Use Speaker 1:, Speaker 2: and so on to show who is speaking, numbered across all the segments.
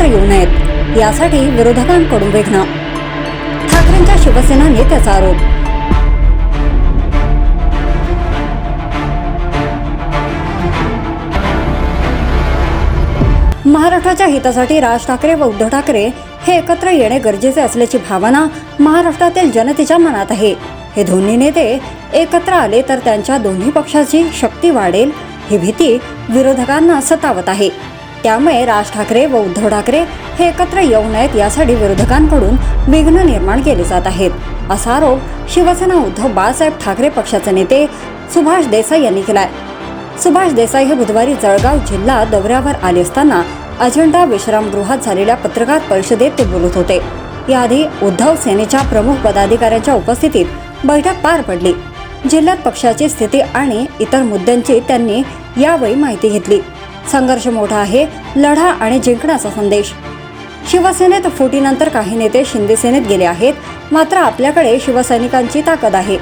Speaker 1: एकत्र येऊ नयेत. यासाठी विरोधकांकडून विघ्न ठाकरेंच्या शिवसेना नेत्याचा आरोप. महाराष्ट्राच्या हितासाठी राज ठाकरे व उद्धव ठाकरे हे एकत्र येणे गरजेचे असल्याची भावना महाराष्ट्रातील जनतेच्या मनात आहे. हे दोन्ही नेते एकत्र आले तर त्यांच्या दोन्ही पक्षाची शक्ती वाढेल ही भीती विरोधकांना सतावत आहे. त्यामुळे राज ठाकरे व उद्धव ठाकरे हे एकत्र येऊ नयेत यासाठी विरोधकांकडून विघ्न निर्माण केले जात आहेत. असा आरोप शिवसेना उद्धव बाळासाहेब ठाकरे पक्षाचे नेते सुभाष देसाई यांनी केलाय. सुभाष देसाई हे बुधवारी जळगाव जिल्हा दौऱ्यावर आले असताना अजंडा विश्रामगृहात झालेल्या पत्रकार परिषदेत ते बोलत होते. याआधी उद्धव सेनेच्या प्रमुख पदाधिकाऱ्यांच्या उपस्थितीत बैठक पार पडली. जिल्ह्यात पक्षाची स्थिती आणि इतर मुद्द्यांची त्यांनी यावेळी माहिती घेतली. संघर्ष मोठा आहे लढा आणि जिंकण्याचा संदेश. शिवसेनेत फुटीनंतर काही नेते शिंदे सेनेत गेले आहेत मात्र आपल्याकडे शिवसैनिकांची ताकद आहे.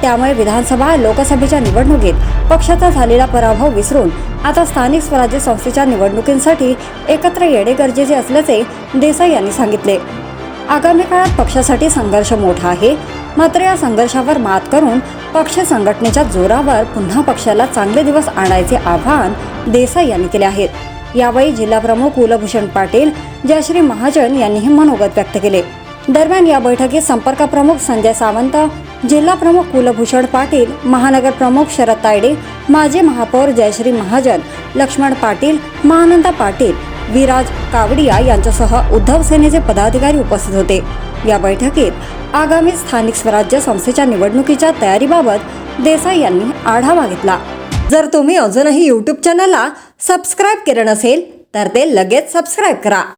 Speaker 1: त्यामुळे विधानसभा लोकसभेच्या निवडणुकीत पक्षाचा झालेला पराभव विसरून आता स्थानिक स्वराज्य संस्थेच्या निवडणुकींसाठी एकत्र येणे गरजेचे असल्याचे देसाई यांनी सांगितले. आगामी काळात पक्षासाठी संघर्ष मोठा आहे मात्र या संघर्षावर मात करून पक्ष संघटनेच्या जोरावर पुन्हा पक्षाला चांगले दिवस आणायचे आव्हान देसाई यांनी केले आहेत. यावेळी जिल्हाप्रमुख कुलभूषण पाटील जयश्री महाजन यांनीही मनोगत व्यक्त केले. दरम्यान या बैठकीत संपर्क प्रमुख संजय सावंत जिल्हा प्रमुख कुलभूषण पाटील महानगर प्रमुख शरद तायडे माजी महापौर जयश्री महाजन लक्ष्मण पाटील महानंदा पाटील विराज कावडिया यांच्यासह उद्धव सेनेचे पदाधिकारी उपस्थित होते. या बैठकीत आगामी स्थानिक स्वराज्य संस्थेच्या निवडणुकीच्या तयारीबाबत देसाई यांनी आढावा घेतला. जर तुम्ही अजूनही यूट्यूब चॅनलला सबस्क्राईब केलं नसेल तर ते लगेच सबस्क्राईब करा.